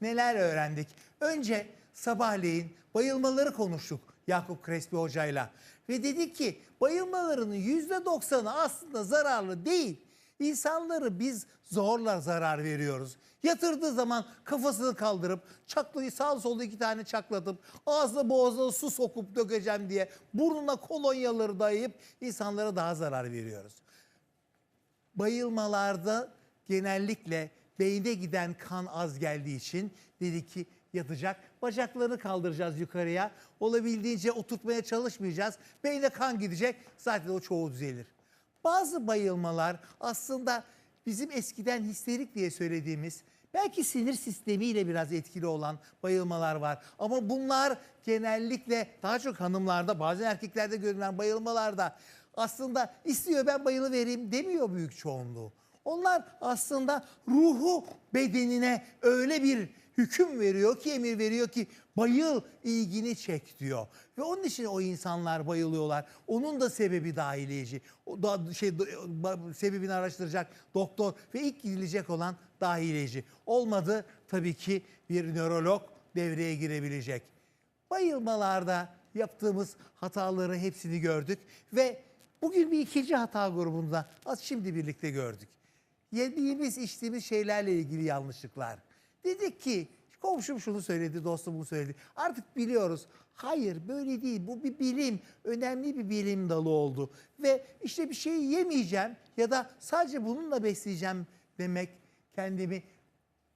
neler öğrendik? Önce sabahleyin bayılmaları konuştuk Yakup Krespi hocayla. Ve dedik ki bayılmalarının %90'ı aslında zararlı değil. İnsanları biz zorla zarar veriyoruz. Yatırdığı zaman kafasını kaldırıp çaklıyı sağ solda iki tane çaklatıp ağzına boğazına su sokup dökeceğim diye burnuna kolonyaları dayayıp insanlara daha zarar veriyoruz bayılmalarda genellikle beyne giden kan az geldiği için dedik ki yatacak. Bacaklarını kaldıracağız yukarıya. Olabildiğince oturtmaya çalışmayacağız. Beyne kan gidecek. Zaten o çoğu düzelir. Bazı bayılmalar aslında bizim eskiden histerik diye söylediğimiz belki sinir sistemiyle biraz etkili olan bayılmalar var. Ama bunlar genellikle daha çok hanımlarda bazen erkeklerde görülen bayılmalarda aslında istiyor ben bayılı vereyim demiyor büyük çoğunluğu. Onlar aslında ruhu bedenine öyle bir hüküm veriyor ki emir veriyor ki bayıl ilgini çek diyor. Ve onun için o insanlar bayılıyorlar. Onun da sebebi dahiliyeci. O da şey sebebini araştıracak doktor ve ilk gidilecek olan dahiliyeci. Olmadı tabii ki bir nörolog devreye girebilecek. Bayılmalarda yaptığımız hataları hepsini gördük ve bugün bir ikinci hata grubunda az şimdi birlikte gördük. Yediğimiz içtiğimiz şeylerle ilgili yanlışlıklar. Dedik ki komşum şunu söyledi, dostum bunu söyledi. Artık biliyoruz. Hayır böyle değil. Bu bir bilim. Önemli bir bilim dalı oldu. Ve işte bir şey yemeyeceğim ya da sadece bununla besleyeceğim demek kendimi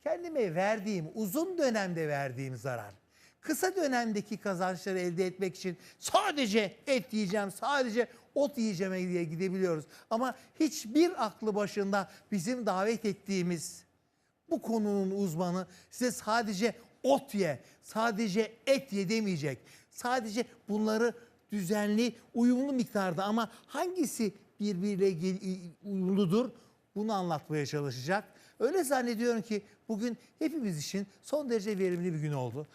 kendime verdiğim, uzun dönemde verdiğim zarar. Kısa dönemdeki kazançları elde etmek için sadece et yiyeceğim, sadece ot yiyeceğim diye gidebiliyoruz. Ama hiçbir aklı başında bizim davet ettiğimiz bu konunun uzmanı size sadece ot ye, sadece et ye demeyecek. Sadece bunları düzenli, uyumlu miktarda ama hangisi birbiriyle uyumludur bunu anlatmaya çalışacak. Öyle zannediyorum ki bugün hepimiz için son derece verimli bir gün oldu.